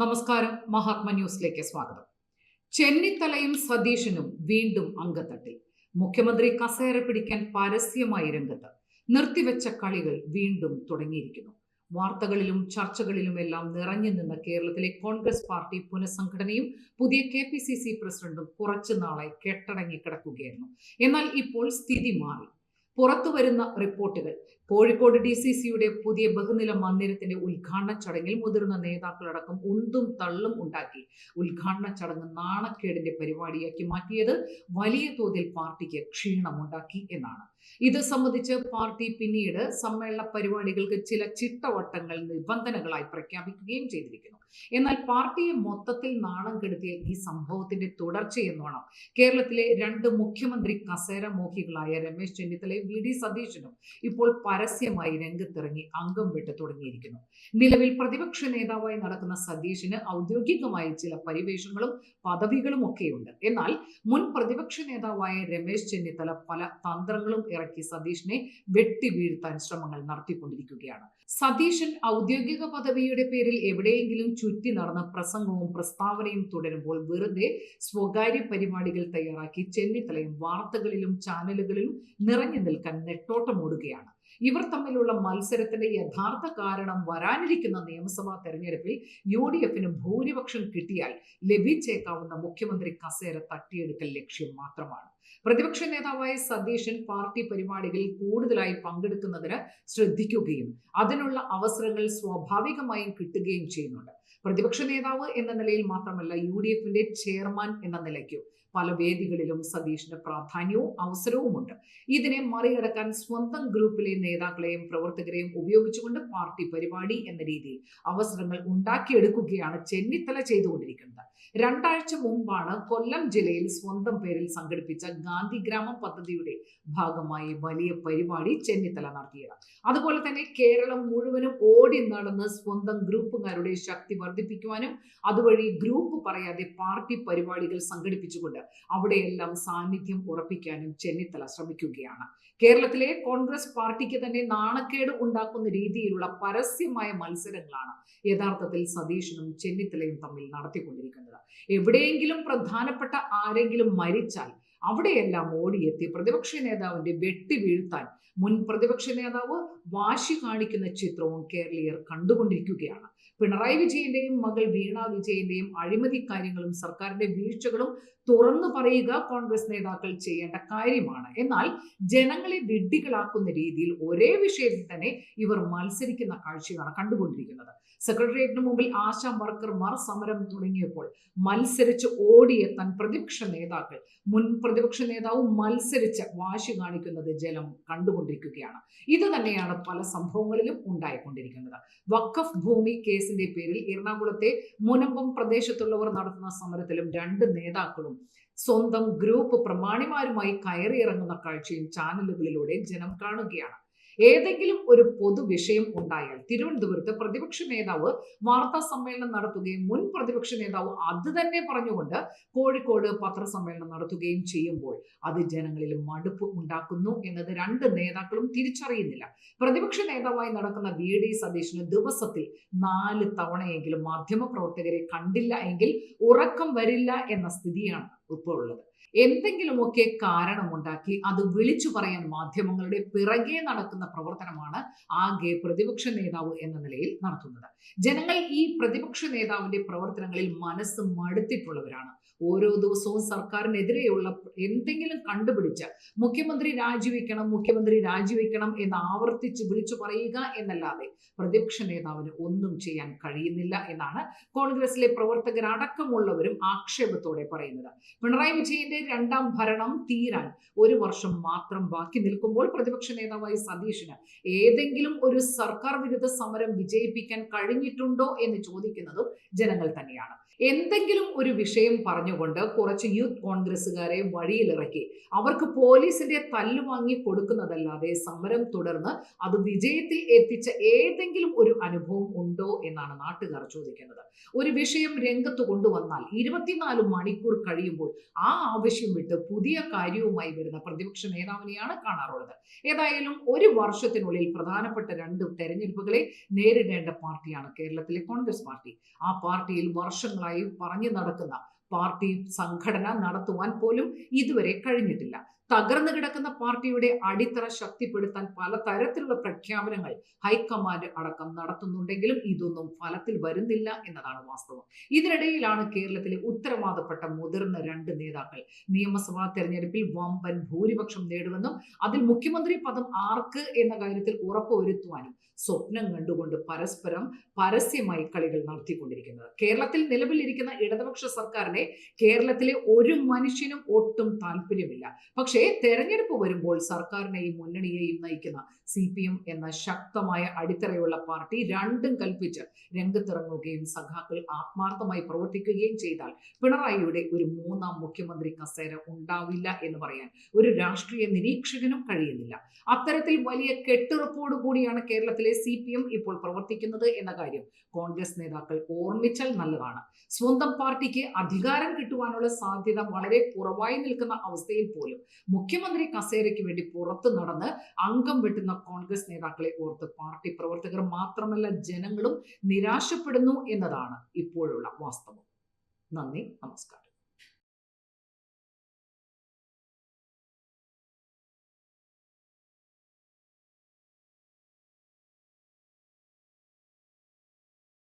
നമസ്കാരം മഹാത്മ ന്യൂസിലേക്ക് സ്വാഗതം. ചെന്നിത്തലയും സതീശനും വീണ്ടും അങ്കത്തട്ടിൽ മുഖ്യമന്ത്രി കസേര പിടിക്കാൻ പരസ്യമായി രംഗത്ത്. നിർത്തിവെച്ച കളികൾ വീണ്ടും തുടങ്ങിയിരിക്കുന്നു. വാർത്തകളിലും ചർച്ചകളിലുമെല്ലാം നിറഞ്ഞു നിന്ന കേരളത്തിലെ കോൺഗ്രസ് പാർട്ടി പുനഃസംഘടനയും പുതിയ കെ പി സി സി പ്രസിഡന്റും കുറച്ചു നാളായി കെട്ടടങ്ങി കിടക്കുകയായിരുന്നു. എന്നാൽ ഇപ്പോൾ സ്ഥിതി മാറി. പുറത്തു വരുന്ന റിപ്പോർട്ടുകൾ. കോഴിക്കോട് ഡി സി സിയുടെ പുതിയ ബഹുനില മന്ദിരത്തിന്റെ ഉദ്ഘാടന ചടങ്ങിൽ മുതിർന്ന നേതാക്കളടക്കം ഉന്തും തള്ളും ഉണ്ടാക്കി. ഉദ്ഘാടന ചടങ്ങ് നാണക്കേടിന്റെ പരിപാടിയാക്കി മാറ്റിയത് വലിയ തോതിൽ പാർട്ടിക്ക് ക്ഷീണമുണ്ടാക്കി എന്നാണ്. ഇത് സംബന്ധിച്ച് പാർട്ടി പിന്നീട് സമ്മേളന പരിപാടികൾക്ക് ചില ചിട്ടവട്ടങ്ങൾ നിബന്ധനകളായി പ്രഖ്യാപിക്കുകയും ചെയ്തിരിക്കുന്നു. എന്നാൽ പാർട്ടിയെ മൊത്തത്തിൽ നാണം കെടുത്തിയ ഈ സംഭവത്തിന്റെ തുടർച്ചയെന്നോണം കേരളത്തിലെ രണ്ട് മുഖ്യമന്ത്രി കസേര മോഹികളായ രമേശ് ചെന്നിത്തലയും വി ഡി സതീശനും ഇപ്പോൾ പരസ്യമായി രംഗത്തിറങ്ങി അംഗം വിട്ട് തുടങ്ങിയിരിക്കുന്നു. നിലവിൽ പ്രതിപക്ഷ നേതാവായി നടക്കുന്ന സതീശന് ഔദ്യോഗികമായി ചില പരിവേഷങ്ങളും പദവികളും ഒക്കെയുണ്ട്. എന്നാൽ മുൻ പ്രതിപക്ഷ നേതാവായ രമേശ് ചെന്നിത്തല പല തന്ത്രങ്ങളും ഇറക്കി സതീഷിനെ വെട്ടി വീഴ്ത്താൻ ശ്രമങ്ങൾ നടത്തിക്കൊണ്ടിരിക്കുകയാണ്. സതീശൻ ഔദ്യോഗിക പദവിയുടെ പേരിൽ എവിടെയെങ്കിലും ചുറ്റി നടന്ന പ്രസംഗവും പ്രസ്താവനയും തുടരുമ്പോൾ വെറുതെ സ്വകാര്യ പരിപാടികൾ തയ്യാറാക്കി ചെന്നിത്തലയും വാർത്തകളിലും ചാനലുകളിലും നിറഞ്ഞു നിൽക്കാൻ നെട്ടോട്ടമോടുകയാണ്. ഇവർ തമ്മിലുള്ള മത്സരത്തിന്റെ യഥാർത്ഥ കാരണം വരാനിരിക്കുന്ന നിയമസഭാ തെരഞ്ഞെടുപ്പിൽ യു ഡി എഫിന് ഭൂരിപക്ഷം കിട്ടിയാൽ ലഭിച്ചേക്കാവുന്ന മുഖ്യമന്ത്രി കസേര തട്ടിയെടുക്കൽ ലക്ഷ്യം മാത്രമാണ്. പ്രതിപക്ഷ നേതാവായ സതീശൻ പാർട്ടി പരിപാടികളിൽ കൂടുതലായി പങ്കെടുക്കുന്നതിന് ശ്രദ്ധിക്കുകയും അതിനുള്ള അവസരങ്ങൾ സ്വാഭാവികമായും കിട്ടുകയും ചെയ്യുന്നുണ്ട്. പ്രതിപക്ഷ നേതാവ് എന്ന നിലയിൽ മാത്രമല്ല യു ഡി എഫിന്റെ ചെയർമാൻ എന്ന നിലയ്ക്കും പല വേദികളിലും സതീഷിന്റെ പ്രാധാന്യവും അവസരവുമുണ്ട്. ഇതിനെ മറികടക്കാൻ സ്വന്തം ഗ്രൂപ്പിലെ നേതാക്കളെയും പ്രവർത്തകരെയും ഉപയോഗിച്ചുകൊണ്ട് പാർട്ടി പരിപാടി എന്ന രീതിയിൽ അവസരങ്ങൾ ഉണ്ടാക്കിയെടുക്കുകയാണ് ചെന്നിത്തല ചെയ്തുകൊണ്ടിരിക്കുന്നത്. രണ്ടാഴ്ച മുമ്പാണ് കൊല്ലം ജില്ലയിൽ സ്വന്തം പേരിൽ സംഘടിപ്പിച്ച ഗാന്ധിഗ്രാമം പദ്ധതിയുടെ ഭാഗമായി വലിയ പരിപാടി ചെന്നിത്തല നടത്തിയത്. അതുപോലെ തന്നെ കേരളം മുഴുവനും ഓടി നടന്ന് സ്വന്തം ഗ്രൂപ്പുകാരുടെ ശക്തി വർദ്ധിപ്പിക്കുവാനും അതുവഴി ഗ്രൂപ്പ് പറയാതെ പാർട്ടി പരിപാടികൾ സംഘടിപ്പിച്ചുകൊണ്ട് അവിടെയെല്ലാം സാന്നിധ്യം ഉറപ്പിക്കാനും ചെന്നിത്തല ശ്രമിക്കുകയാണ്. കേരളത്തിലെ കോൺഗ്രസ് പാർട്ടിക്ക് തന്നെ നാണക്കേട് ഉണ്ടാക്കുന്ന രീതിയിലുള്ള പരസ്യമായ മത്സരങ്ങളാണ് യഥാർത്ഥത്തിൽ സതീശനും ചെന്നിത്തലയും തമ്മിൽ നടത്തിക്കൊണ്ടിരിക്കുന്നത്. എവിടെയെങ്കിലും പ്രധാനപ്പെട്ട ആരെങ്കിലും മരിച്ചാൽ അവിടെയെല്ലാം ഓടിയെത്തി പ്രതിപക്ഷ നേതാവിന്റെ വെട്ടി വീഴ്ത്താൻ മുൻ പ്രതിപക്ഷ നേതാവ് വാശി കാണിക്കുന്ന ചിത്രവും കേരളീയർ കണ്ടുകൊണ്ടിരിക്കുകയാണ്. പിണറായി വിജയന്റെയും മകൾ വീണ വിജയന്റെയും അഴിമതി കാര്യങ്ങളും സർക്കാരിന്റെ വീഴ്ചകളും തുറന്നു പറയുക കോൺഗ്രസ് നേതാക്കൾ ചെയ്യേണ്ട കാര്യമാണ്. എന്നാൽ ജനങ്ങളെ വിഡ്ഢികളാക്കുന്ന രീതിയിൽ ഒരേ വിഷയത്തിൽ തന്നെ ഇവർ മത്സരിക്കുന്ന കാഴ്ചയാണ് കണ്ടുകൊണ്ടിരിക്കുന്നത്. സെക്രട്ടേറിയറ്റിന് മുമ്പിൽ ആശാ വർക്കർമാർ സമരം തുടങ്ങിയപ്പോൾ മത്സരിച്ച് ഓടിയെത്താൻ പ്രതിപക്ഷ നേതാക്കൾ മുൻ പ്രതിപക്ഷ നേതാവ് മത്സരിച്ച് വാശി കാണിക്കുന്നത് ജലം കണ്ടുകൊണ്ടിരിക്കുകയാണ്. ഇത് തന്നെയാണ് പല സംഭവങ്ങളിലും ഉണ്ടായിക്കൊണ്ടിരിക്കുന്നത്. വഖഫ് ഭൂമി കേസിന്റെ പേരിൽ എറണാകുളത്തെ മുനമ്പം പ്രദേശത്തുള്ളവർ നടത്തുന്ന സമരത്തിലും രണ്ട് നേതാക്കളും സ്വന്തം ഗ്രൂപ്പ് പ്രമാണിമാരുമായി കയറിയിറങ്ങുന്ന കാഴ്ചയും ചാനലുകളിലൂടെ ജനം കാണുകയാണ്. ഏതെങ്കിലും ഒരു പൊതുവിഷയം ഉണ്ടായാൽ തിരുവനന്തപുരത്ത് പ്രതിപക്ഷ നേതാവ് വാർത്താ സമ്മേളനം നടത്തുകയും മുൻ പ്രതിപക്ഷ നേതാവ് അത് തന്നെ പറഞ്ഞുകൊണ്ട് കോഴിക്കോട് പത്രസമ്മേളനം നടത്തുകയും ചെയ്യുമ്പോൾ അത് ജനങ്ങളിൽ മടുപ്പ് ഉണ്ടാക്കുന്നു എന്നത് രണ്ട് നേതാക്കളും തിരിച്ചറിയുന്നില്ല. പ്രതിപക്ഷ നേതാവായി നടക്കുന്ന വി ഡി സതീശന് ദിവസത്തിൽ നാല് തവണയെങ്കിലും മാധ്യമപ്രവർത്തകരെ കണ്ടില്ല എങ്കിൽ ഉറക്കം വരില്ല എന്ന സ്ഥിതിയാണ് ഇപ്പോൾ ഉള്ളത്. എന്തെങ്കിലുമൊക്കെ കാരണമുണ്ടാക്കി അത് വിളിച്ചു പറയാൻ മാധ്യമങ്ങളുടെ പിറകെ നടക്കുന്ന പ്രവർത്തനമാണ് ആകെ പ്രതിപക്ഷ നേതാവ് എന്ന നിലയിൽ നടത്തുന്നത്. ജനങ്ങൾ ഈ പ്രതിപക്ഷ നേതാവിന്റെ പ്രവർത്തനങ്ങളിൽ മനസ്സ് മടുത്തിട്ടുള്ളവരാണ്. ഓരോ ദിവസവും സർക്കാരിനെതിരെയുള്ള എന്തെങ്കിലും കണ്ടുപിടിച്ച് മുഖ്യമന്ത്രി രാജിവെക്കണം മുഖ്യമന്ത്രി രാജിവെക്കണം എന്ന് ആവർത്തിച്ച് വിളിച്ചു പറയുക എന്നല്ലാതെ പ്രതിപക്ഷ നേതാവിന് ഒന്നും ചെയ്യാൻ കഴിയുന്നില്ല എന്നാണ് കോൺഗ്രസിലെ പ്രവർത്തകരടക്കമുള്ളവരും ആക്ഷേപത്തോടെ പറയുന്നത്. പിണറായി വിജയന്റെ രണ്ടാം ഭരണം തീരാൻ ഒരു വർഷം മാത്രം ബാക്കി നിൽക്കുമ്പോൾ പ്രതിപക്ഷ നേതാവായ സതീഷിന് ഏതെങ്കിലും ഒരു സർക്കാർ വിരുദ്ധ സമരം വിജയിപ്പിക്കാൻ കഴിഞ്ഞിട്ടുണ്ടോ എന്ന് ചോദിക്കുന്നതും ജനങ്ങൾ തന്നെയാണ്. എന്തെങ്കിലും ഒരു വിഷയം പറഞ്ഞുകൊണ്ട് കുറച്ച് യൂത്ത് കോൺഗ്രസ്സുകാരെ വഴിയിലിറക്കി അവർക്ക് പോലീസിന്റെ തല്ലു വാങ്ങി കൊടുക്കുന്നതല്ലാതെ സമരം തുടർന്ന് അത് വിജയത്തിൽ എത്തിച്ച ഏതെങ്കിലും ഒരു അനുഭവം ഉണ്ടോ എന്നാണ് നാട്ടുകാർ ചോദിക്കുന്നത്. ഒരു വിഷയം രംഗത്ത് കൊണ്ടുവന്നാൽ ഇരുപത്തിനാല് മണിക്കൂർ കഴിയുമ്പോൾ ആ ആവശ്യം വിട്ട് പുതിയ കാര്യവുമായി വരുന്ന പ്രതിപക്ഷ നേതാവിനെയാണ് കാണാറുള്ളത്. ഏതായാലും ഒരു വർഷത്തിനുള്ളിൽ പ്രധാനപ്പെട്ട രണ്ട് തെരഞ്ഞെടുപ്പുകളെ നേരിടേണ്ട പാർട്ടിയാണ് കേരളത്തിലെ കോൺഗ്രസ് പാർട്ടി. ആ പാർട്ടിയിൽ വർഷങ്ങളായി പറഞ്ഞു നടക്കുന്ന പാർട്ടി സംഘടന നടത്തുവാൻ പോലും ഇതുവരെ കഴിഞ്ഞിട്ടില്ല. തകർന്നു കിടക്കുന്ന പാർട്ടിയുടെ അടിത്തറ ശക്തിപ്പെടുത്താൻ പല തരത്തിലുള്ള പ്രഖ്യാപനങ്ങൾ ഹൈക്കമാൻഡ് അടക്കം നടത്തുന്നുണ്ടെങ്കിലും ഇതൊന്നും ഫലത്തിൽ വരുന്നില്ല എന്നതാണ് വാസ്തവം. ഇതിനിടയിലാണ് കേരളത്തിലെ ഉത്തരവാദപ്പെട്ട മുതിർന്ന രണ്ട് നേതാക്കൾ. നിയമസഭാ തെരഞ്ഞെടുപ്പിൽ വമ്പൻ ഭൂരിപക്ഷം നേടുമെന്നും അതിൽ മുഖ്യമന്ത്രി പദം ആർക്ക് എന്ന കാര്യത്തിൽ ഉറപ്പുവരുത്തുവാനും സ്വപ്നം കണ്ടുകൊണ്ട് പരസ്പരം പരസ്യമായി കളികൾ നടത്തിക്കൊണ്ടിരിക്കുന്നത്. കേരളത്തിൽ നിലവിലിരിക്കുന്ന ഇടതുപക്ഷ സർക്കാരിനെ കേരളത്തിലെ ഒരു മനുഷ്യനും ഒട്ടും താല്പര്യമില്ല. പക്ഷേ തെരഞ്ഞെടുപ്പ് വരുമ്പോൾ സർക്കാരിനെയും മുന്നണിയെയും നയിക്കുന്ന സി പി എം എന്ന ശക്തമായ അടിത്തറയുള്ള പാർട്ടി രണ്ടും കൽപ്പിച്ച് രംഗത്തിറങ്ങുകയും സഖാക്കൾ ആത്മാർത്ഥമായി പ്രവർത്തിക്കുകയും ചെയ്താൽ പിണറായിയുടെ ഒരു മൂന്നാം മുഖ്യമന്ത്രി കസേര ഉണ്ടാവില്ല എന്ന് പറയാൻ ഒരു രാഷ്ട്രീയ നിരീക്ഷകനും കഴിയുന്നില്ല. അത്തരത്തിൽ വലിയ കെട്ടുറപ്പോടു കൂടിയാണ് കേരളത്തിലെ സി പി എം ഇപ്പോൾ പ്രവർത്തിക്കുന്നത് എന്ന കാര്യം കോൺഗ്രസ് നേതാക്കൾ ഓർമ്മിച്ചാൽ നല്ലതാണ്. സ്വന്തം പാർട്ടിക്ക് അധികാരം കിട്ടുവാനുള്ള സാധ്യത വളരെ കുറവായി നിൽക്കുന്ന അവസ്ഥയിൽ പോലും മുഖ്യമന്ത്രി കസേരയ്ക്ക് വേണ്ടി പുറത്തു നടന്ന് അംഗം വെട്ടുന്ന കോൺഗ്രസ് നേതാക്കളെ ഓർത്ത് പാർട്ടി പ്രവർത്തകർ മാത്രമല്ല ജനങ്ങളും നിരാശപ്പെടുന്നു എന്നതാണ് ഇപ്പോഴുള്ള വാസ്തവം. നന്ദി നമസ്കാരം.